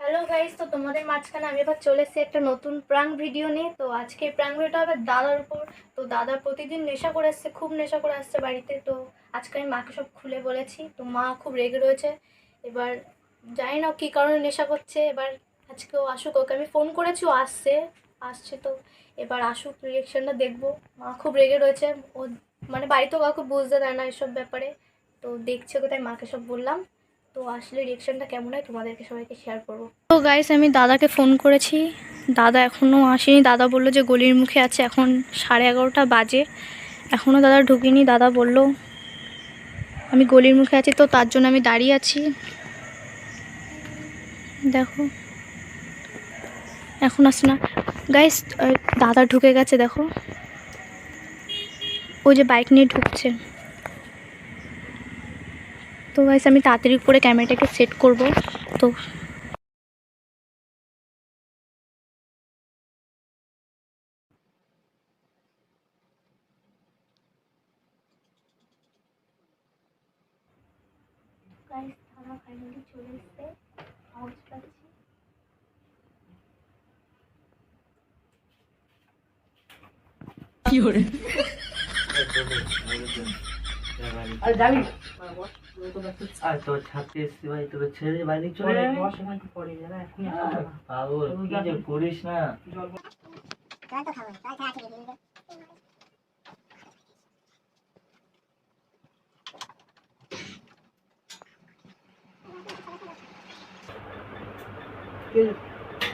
Hello guys, তো তোমাদের মাঝখানে আমি এবার চলে এসেছি একটা নতুন প্রাং ভিডিও নিয়ে। তো আজকে প্রাং ভিডিওটা হবে দাদার উপর। তো দাদা প্রতিদিন নেশা করে আসছে, খুব নেশা করে আসছে বাড়িতে। তো আজকে আমি মাকে সব খুলে বলেছি। তো মা খুব রেগে রয়েছে। এবার জানি না কী কারণে নেশা করছে। এবার আজকে ও আসুক, ওকে আমি ফোন করেছি, ও আসছে আসছে তো। এবার আসুক রিয়েকশনটা দেখব। মা খুব রেগে রয়েছে, ও মানে বাড়িতেও কাউকে বুঝতে দেয় না এসব ব্যাপারে। তো দেখছে কোথায়, মাকে সব বললাম। তো আসলে রিয়েকশনটা কেমন হয়, তোমাদেরকে সবাইকে শেয়ার করব। তো গাইস আমি দাদাকে ফোন করেছি। দাদা এখনও আসেনি। দাদা বলল যে গলির মুখে আছে, এখন সাড়ে এগারোটা বাজে। এখনও দাদা ঢুকিনি। দাদা বলল, আমি গলির মুখে আছি তো, তার জন্য আমি দাঁড়িয়ে আছি। দেখো। এখন আসছে না। গাইস দাদা ঢুকে গেছে, দেখো। ওই যে বাইক নিয়ে ঢুকছে। তো গাইস আমি তাড়াতাড়ি করে ক্যামেরাটাকে সেট করব। তো গাইস তারা ফাইনালি চলে এসেছে আওয়াজ পাচ্ছি এই ছোট, এই বুঝুন। যা বাড়ি। আরে যাবি আর তোর ছাড়তে এসছি ভাই তোকে ছেড়ে বাইরে চলে যাবি পরে যাবে এখনই আহ, পাগল কি যে করিস না জল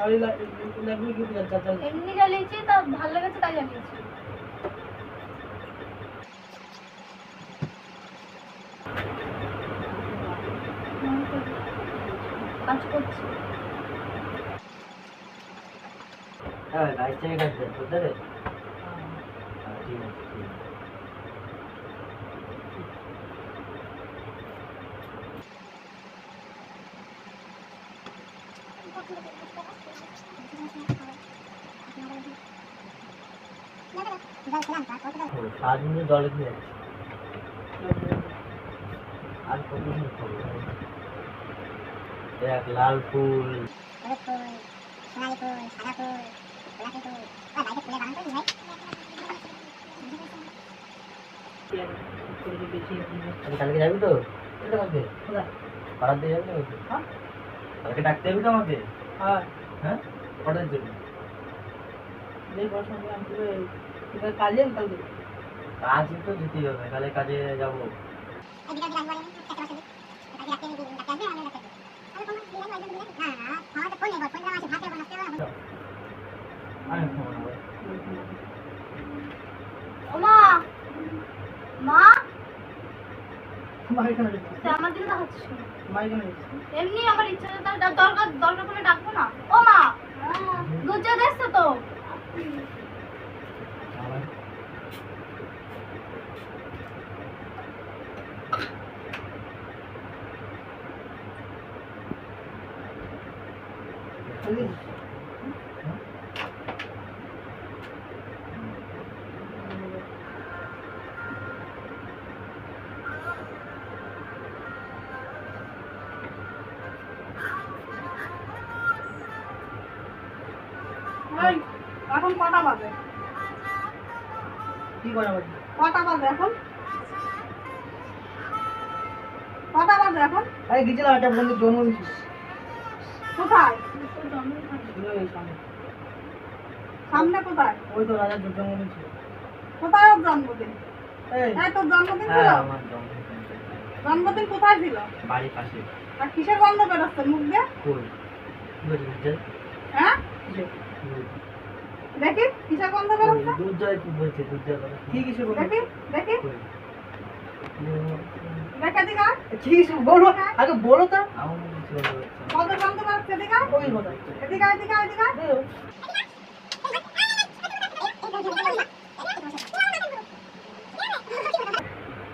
আরে লাগবে কি চাচা এমনি জ্বালিয়েছি তা ভালো লেগেছে তাই জ্বালিয়েছি কাজ করছি। হ্যাঁ গাড়ি কাটবে বুঝতে রে হ্যাঁ, ঠিক আছে সাত মিনিট দিয়ে যাচ্ছে আর কত মিনিট দেখ লাল ফুল। কালকে যাবি তো? কালকে? পাড়ার দিয়ে যাবি তো? কালকে? হ্যাঁ? ডাকতে যাবি তো আমাকে? হ্যাঁ হ্যাঁ? কটার জন্য? কাজে কালকে। কাজে তো যেতেই হবে কালে কাজে যাব আমি ঘুমাবো। ও মা মা মা এখানে রেখে তুই আমার দিকে কেন? মা এখানে রেখে এমনি আমার ইচ্ছা তার দরকার দরকার পড়লে ডাকবো না। ও মা! দুধ চা দেখছ তো। আমার খালি এখন কটা বাজে? কি করে আমার কটা বাজে এখন? কটা বাজে এখন? আরে গেছিলাম একটা বন্ধুর জন্মদিন কোথায়? ছিল সামনে সামনে কোথায়? ওই তো রাজার জন্মদিন ছিল কোথায় ওর জন্মদিন? এই। এই তোর জন্মদিন ছিল? হ্যাঁ জন্মদিন। জন্মদিন কোথায় ছিল? বাড়ির পাশে। আর কিসের গন্ধ বেরোচ্ছে মুখ দিয়ে? হ্যাঁ? দেখি? কিসের গন্ধ জল বেরোচ্ছে দুধ জল কি বলছে দুধ জল কি কিছু বলো দেখি দেখি। কই? দেখে কি কিছু বলো আগে বলো তো। হচ্ছে। কত গন্ধ বেরোচ্ছে দিঘা ওই কথা এদিকে এদিকে এদিকে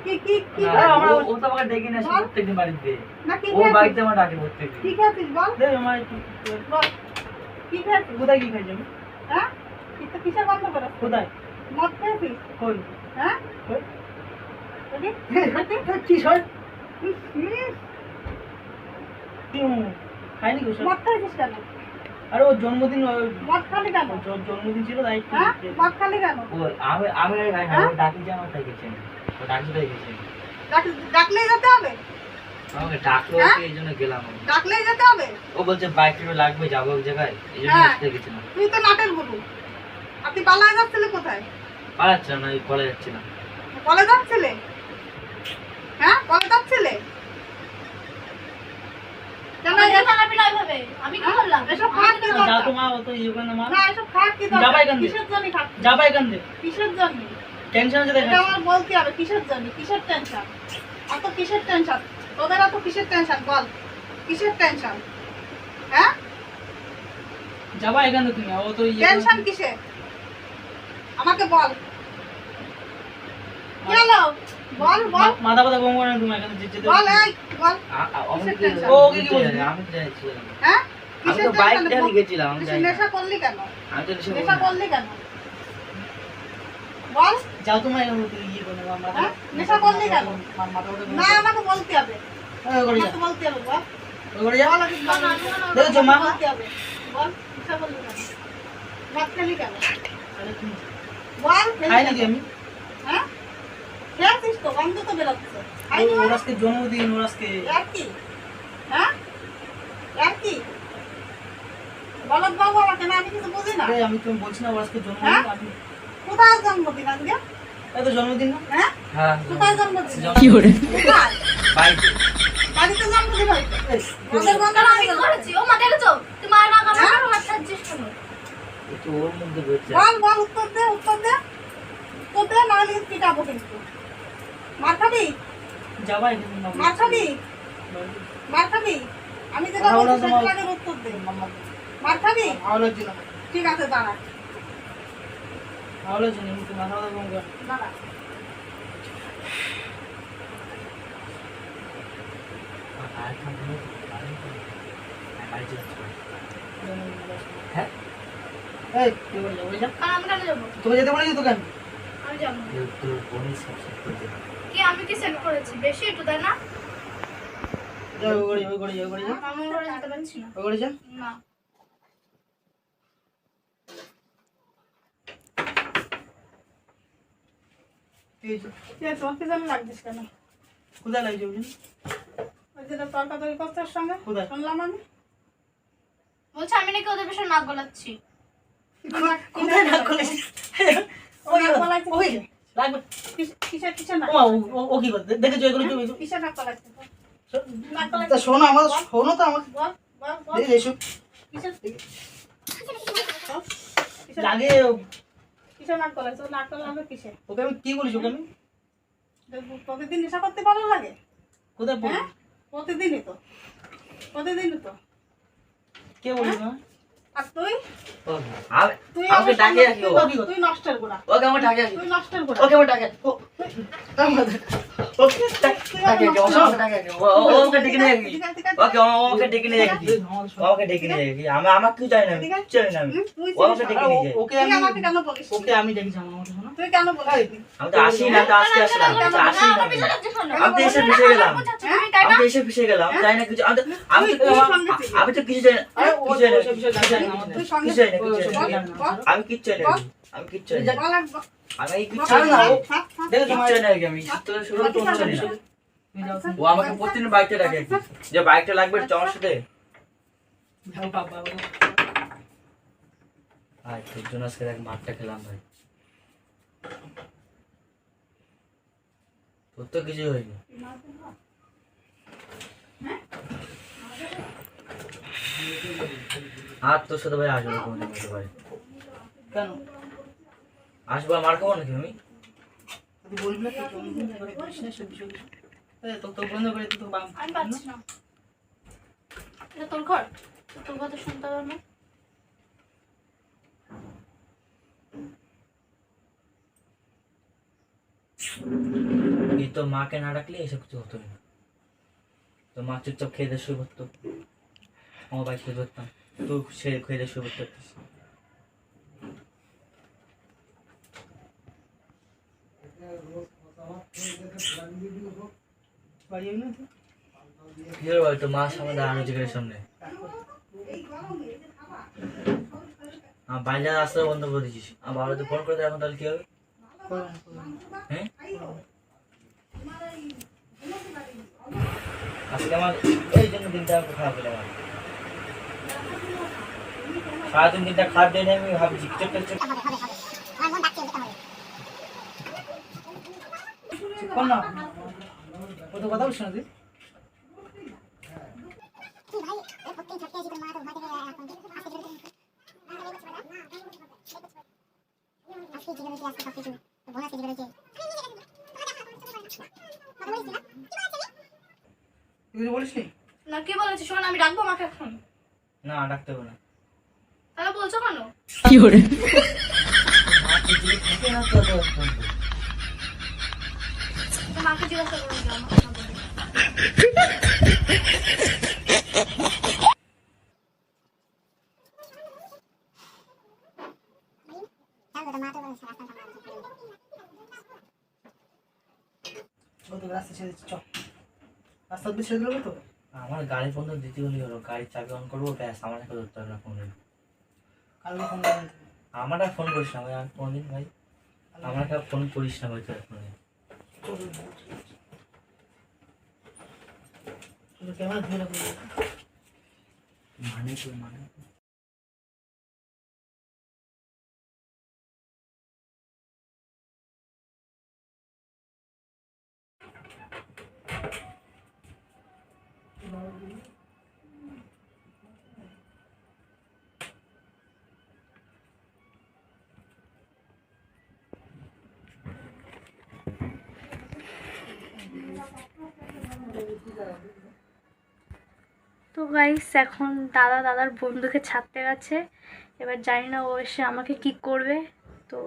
কি কি কি ও- তো আমাকে ডেকে নিয়ে প্রত্যেকদিন বাড়িতে। না কি ও বাড়িতে আমার ডাকে প্রত্যেকদিন। কি খেয়েছিস বল? দেখো আমার বল। কি খেয়েছিস কোথায় কি খাইছি? হ্যাঁ? তো কিসের গন্ধ করে কোথায়? মদ খেয়েছিস কই? হ্যাঁ? কি সর? খাইনি গো মদ খাইছিস কেন? আরে ওর জন্মদিন মদ খালি কেন? জন্মদিন ছিল তাই হ্যাঁ? মদ খালি কেন? ও আমি আমি আর খাই না? ও ডাকি জামা তাই গেছে। ডাকি তাই গেছে। ডাক- ডাকলেই যেতে হবে? আমাকে ডাকলো? এই জন্য গেলাম ডাকলেই যেতে হবে? ও বলছে বাইক একটু লাগবে যাব এক জায়গায়। এই জন্য। আসতে গেছিলাম। তুই তো নাটের গুরু। আপনি পালায় যাচ্ছিলে কোথায়? পালাচ্ছিলাম না কলে যাচ্ছিলাম। কলে যাচ্ছিলে? হ্যাঁ কলে যাচ্ছিলে? কেন আমাকে এসব- থাকাবি না ওইভাবে। আমি কি? করলাম? এসব খাওয়ার কি দরকার? তো মা অত করে মা। না এসব খাওয়ার কি দরকার? এখান থেকে। কিসের জন্য কিসের টেনশন আছে দেখা আমার বলতে হবে কিসের জন্য কিসের টেনশন অত কিসের টেনশন তোদের অত কিসের টেনশন বল। কিসের টেনশন হ্যাঁ? যাবা এখান তুমি ও তো ইয়ে টেনশন কিসে? আমাকে বল। হলো? বল বল। মা- মাথা ব্যথা কম না তুমি এখানে যে- যেতে বল এই বল। তো- ও, ওকে কি বলছিস? আমি তো যাচ্ছিলাম হ্যাঁ? আমি কিসের তো বাইক টেনশন নিয়ে গেছিলাম আমি তুই না। নেশা করলি কেন? আমি তো নেশা। করলি কেন? বল। যাও তোমার এখানে তো ইয়ে করে মাথা হ্যাঁ? নেশা করলি না আমাকে বলতে হবে। বলতে বল। বলতে বল। নেশা করলি ভাত খেলি বল খাই নাকি আমি? হ্যাঁ? খেয়েছিস তো গন্ধ তো বেরোচ্ছে। খাইনি ও-? ওর আজকে জন্মদিন ওর আজকে আর কি হ্যাঁ? আর কি বলদ বাবু আমাকে না আমি কিছু বুঝি না। আমি তুমি বলছি না ওর আজকে জন্মদিন হ্যাঁ? কোথায় জন্মদিন আজকে? তো জন্মদিন না? হ্যাঁ? হ্যাঁ কোথায় জন্মদিন? বাড়িতে। জন্মদিন ওদের আমি আমি করেছি। ও মা দেখেছ? হ্যাঁ? করো, হাত ছাড়ছিস কেন? একটু ওর মধ্যে বলছে বল বল উত্তর দে উত্তর দে। উত্তর দে না হলে পিটাবো কিন্তু? মার খাবি? যাবা এখানে মার খাবি? মার খাবি? আমি যেটা বলছি উত্তর দে। মার খাবি? ঠিক আছে দাঁড়া। ভালো লাগছে না কিন্তু মাথা ব্যথা। হ্যাঁ। হ্যাঁ যাব? তোকে যেতে বলেছি তোকে। কি আমি কি সেট করেছি বেশি একটু তাই না ওই করে ওই করে ওই যা। করে যা। না কি হয়েছে? ঠিক আছে তোমার কি যেন লাগছিস কেন? কোথায় লাগছে ওই যেটা তর্কাতর্কি করছে ওর সঙ্গে? শুনলাম আমি। বলছে আমি নাকি ওদের পেছনে নাক গলাচ্ছি। শোনো আমার শোনো তো কিসের- লাগে কিসের নাক কিসে ওকে আমি কি বলিস ওকে আমি? প্রতিদিন নেশা করতে ভালো লাগে? কোথায় পড়ি হ্যাঁ? প্রতিদিনই তো। প্রতিদিনই তো। কে বলিস না আর তুই? তুই আমাকে তুই- নষ্টের গোড়া। ওকে আমার ডাকে। তুই নষ্টের গোড়া। ওকে আমার ডাকে। ওকে ডাক- ডাকে ডাকে ডেকে নিয়ে। ওকে, ডেকে নিয়ে ডেকে নিয়ে। আমি- আমার কিছু চাই না আমি, না ডেকে নিয়ে। ওকে আমি আমাকে কেন বলিস ওকে আমি ডেকেছি আমার শোনো তুই কেন বলিস আমি তো আসি না, তো আজকে আসলাম। তো আসি না আমি। পিছনে লাগছিস কেন? আমি তো এসে ফেসে গেলাম। তাই আমি না তো এসে ফেসে গেলাম। জানি না কিছু। আমি তো- আমি কিছু জানি না কিছু। জানি। আমি কিচ্ছু চাই আমি কিচ্ছু আমি এই চাই না, ও-। দেখো কিচ্ছু চাই না আমি। তোর শুরু কোনো চাই না। ও আমাকে প্রতিদিন বাইকটা ডাকে। যে বাইকটা লাগবে একটু সাথে। যাও বাবা বাবা। তোর জন্য আজকে দেখ মাঠটা খেলাম ভাই। তোর তো কিছু হয়নি। আর তোর সাথে ভাই আসব হতে পারে। কেন? আসব আর মার খাব নাকি আমি? তুই বলবি না তো? তো বন্ধ করে তো বাম। আমি পাচ্ছি না। এটা তোর ঘর? তো তোর কথা শুনতে হবে না। এই তো মাকে না ডাকলে এসব কিছু হতো না। তো মা চুপচাপ খেয়ে দিয়ে শুয়ে পড়তো। আমার বাইক খেয়ে ধরতাম তুই সে খেলে শুয়ে পড়তে পারতিস। বাড়ি যাবি না তুই কি করে বলতো মা সামনে দাঁড়ানো জিজ্ঞের সামনে? আমার বাইরে রাস্তা বন্ধ করে দিচ্ছিস আমার বাবা তো ফোন করে দেয় এখন তাহলে কি হবে। হ্যাঁ? আজকে আমার এই জন্য দিনটা একটু খারাপ হলো আমার সারাদিন দিনটা খারাপ দেয় না আমি ভাবছি কর না। তো কথা বলছ না তুই তুই কিছু বলিস না? কি বলেছি? শোন আমি আমাকে এখন। না ডাকতে হবে না। তাহলে বলছো কেন? মা না তো তো করে। মাকে জিজ্ঞাসা করুন আমার গাড়ি বন্ধ দিতে হলে হলো গাড়ির চাবি অন করব ব্যাস আমার একটা ধরতে হবে না ফোনে কালকে ফোন আমার আর ফোন করিস না ভাই আর কোনদিন ভাই। আমার ফোন করিস না ভাই তোর ফোনে ক্যামেরা ধুয়ে রাখব মানে তোর মানে তো গাইস এখন দাদা দাদার বন্ধুকে ছাড়তে গেছে। এবার জানি না ও এসে আমাকে কি করবে। তো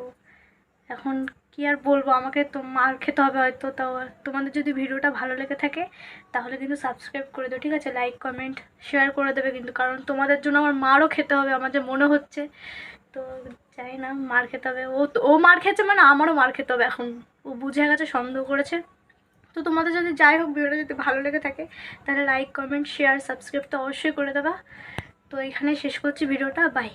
এখন কি আর বলব, আমাকে তো মার খেতে হবে হয়তো। তাও তোমাদের যদি ভিডিওটা ভালো লেগে থাকে, তাহলে কিন্তু সাবস্ক্রাইব করে দেবে ঠিক আছে? লাইক কমেন্ট শেয়ার করে দেবে কিন্তু, কারণ তোমাদের জন্য আমার মারও খেতে হবে, আমার যে মনে হচ্ছে। তো জানি না, মার খেতে হবে। ও ও মার খেয়েছে মানে আমারও মার খেতে হবে এখন। ও বুঝে গেছে, সন্দেহ করেছে। তো তোমাদের যদি যাই হোক ভিডিওটা যদি ভালো লেগে থাকে, তাহলে লাইক কমেন্ট শেয়ার সাবস্ক্রাইব তো অবশ্যই করে দেবা। তো এখানে শেষ করছি ভিডিওটা বাই